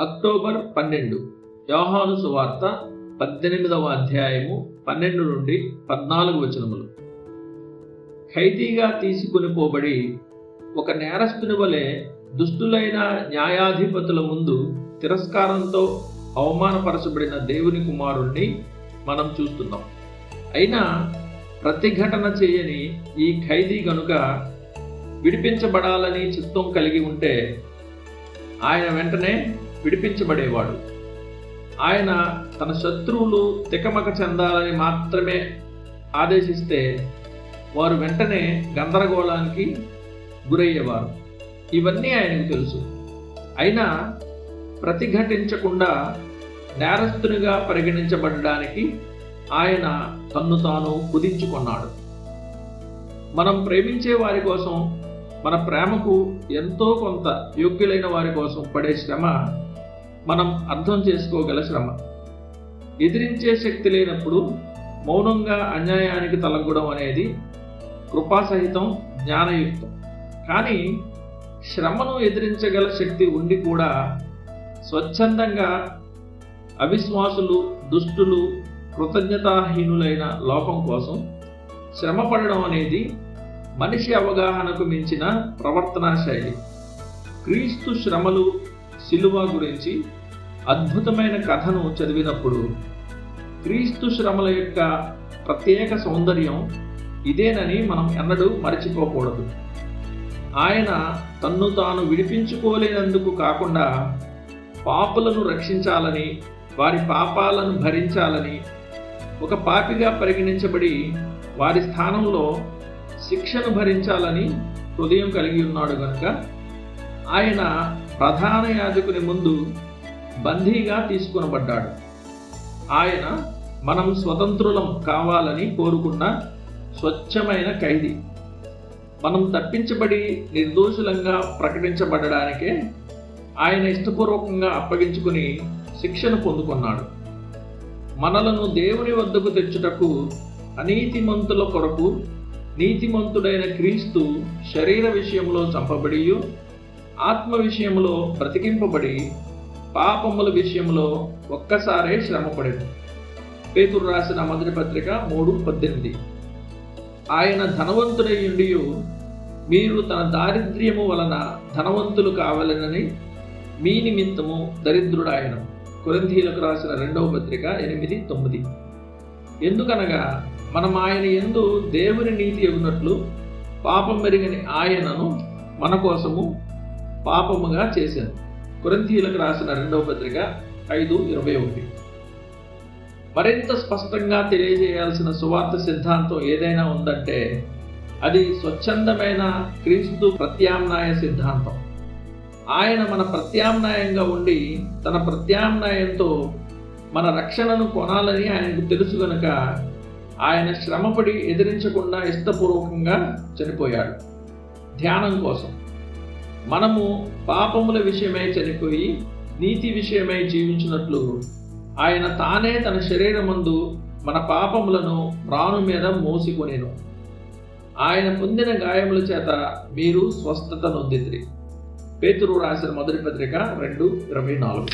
October పన్నెండు. యోహాను సువార్త పద్దెనిమిదవ అధ్యాయము పన్నెండు నుండి పద్నాలుగు వచనములు. ఖైదీగా తీసుకుని పోబడి ఒక నేరస్తుని వలె దుష్టులైన న్యాయాధిపతుల ముందు తిరస్కారంతో అవమానపరచబడిన దేవుని కుమారుణ్ణి మనం చూస్తున్నాం. అయినా ప్రతిఘటన చేయని ఈ ఖైదీ గనుక విడిపించబడాలని చిత్తం కలిగి ఉంటే ఆయన వెంటనే విడిపించబడేవాడు. ఆయన తన శత్రువులు తికమక చెందాలని మాత్రమే ఆదేశిస్తే వారు వెంటనే గందరగోళానికి గురయ్యేవారు. ఇవన్నీ ఆయనకు తెలుసు. అయినా ప్రతిఘటించకుండా నేరస్తునిగా పరిగణించబడడానికి ఆయన తన్ను తాను కుదించుకున్నాడు. మనం ప్రేమించే వారి కోసం మన ప్రేమకు ఎంతో కొంత యోగ్యులైన వారి కోసం పడే శ్రమ మనం అర్థం చేసుకోగల శ్రమ. ఎదిరించే శక్తి లేనప్పుడు మౌనంగా అన్యాయానికి తలగడం అనేది కృపాసహితం జ్ఞానయుక్తం. కానీ శ్రమను ఎదిరించగల శక్తి ఉండి కూడా స్వచ్ఛందంగా అవిశ్వాసులు దుష్టులు కృతజ్ఞతాహీనులైన లోపం కోసం శ్రమ పడడం అనేది మనిషి అవగాహనకు మించిన ప్రవర్తనా శైలి. క్రీస్తు శ్రమలు శిలువ గురించి అద్భుతమైన కథను చదివినప్పుడు క్రీస్తు శ్రమల యొక్క ప్రత్యేక సౌందర్యం ఇదేనని మనం ఎన్నడూ మరచిపోకూడదు. ఆయన తన్ను తాను విడిపించుకోలేనందుకు కాకుండా పాపులను రక్షించాలని వారి పాపాలను భరించాలని ఒక పాపిగా పరిగణించబడి వారి స్థానంలో శిక్షను భరించాలని హృదయం కలిగి ఉన్నాడు కనుక ఆయన ప్రధాన యాజకుని ముందు బందీగా తీసుకునబడ్డాడు. ఆయన మనం స్వతంత్రులం కావాలని కోరుకున్న స్వచ్ఛమైన ఖైదీ. మనం తప్పించబడి నిర్దోషులంగా ప్రకటించబడడానికే ఆయన ఇష్టపూర్వకంగా అప్పగించుకుని శిక్షను పొందుకున్నాడు. మనలను దేవుని వద్దకు తెచ్చుటకు అనీతిమంతుల కొరకు నీతిమంతుడైన క్రీస్తు శరీర విషయంలో చంపబడి ఆత్మ విషయంలో బ్రతికింపబడి పాపముల విషయంలో ఒక్కసారే శ్రమపడేది పేతురు రాసిన మొదటి పత్రిక మూడు పద్దెనిమిది. ఆయన ధనవంతుడయ్యుండి మీరు తన దారిద్ర్యము వలన ధనవంతులు కావాలనని మీ నిమిత్తము దరిద్రుడాయన. కొరింథీలకు రాసిన రెండవ పత్రిక ఎనిమిది తొమ్మిది. ఎందుకనగా మనం ఆయన ఎందు దేవుని నీతి ఎగునట్లు పాపం మెరుగని ఆయనను మన కోసము పాపముగా చేశాను కొరంతీయులకు రాసిన రెండవ పత్రిక ఐదు ఇరవై ఒకటి. మరింత స్పష్టంగా తెలియజేయాల్సిన సువార్త సిద్ధాంతం ఏదైనా ఉందంటే అది స్వచ్ఛందమైన క్రీస్తు ప్రత్యామ్నాయ సిద్ధాంతం. ఆయన మన ప్రత్యామ్నాయంగా ఉండి తన ప్రత్యామ్నాయంతో మన రక్షణను కొనాలని ఆయనకు తెలుసు గనుక ఆయన శ్రమపడి ఎదిరించకుండా ఇష్టపూర్వకంగా చనిపోయాడు. ధ్యానం కోసం. మనము పాపముల విషయమై చనిపోయి నీతి విషయమై జీవించినట్లు ఆయన తానే తన శరీరమందు మన పాపములను రాను మీద మోసికొనేను. ఆయన పొందిన గాయముల చేత మీరు స్వస్థత నొందిద్రి పేతురు రాసిన మొదటి పత్రిక రెండు ఇరవై నాలుగు.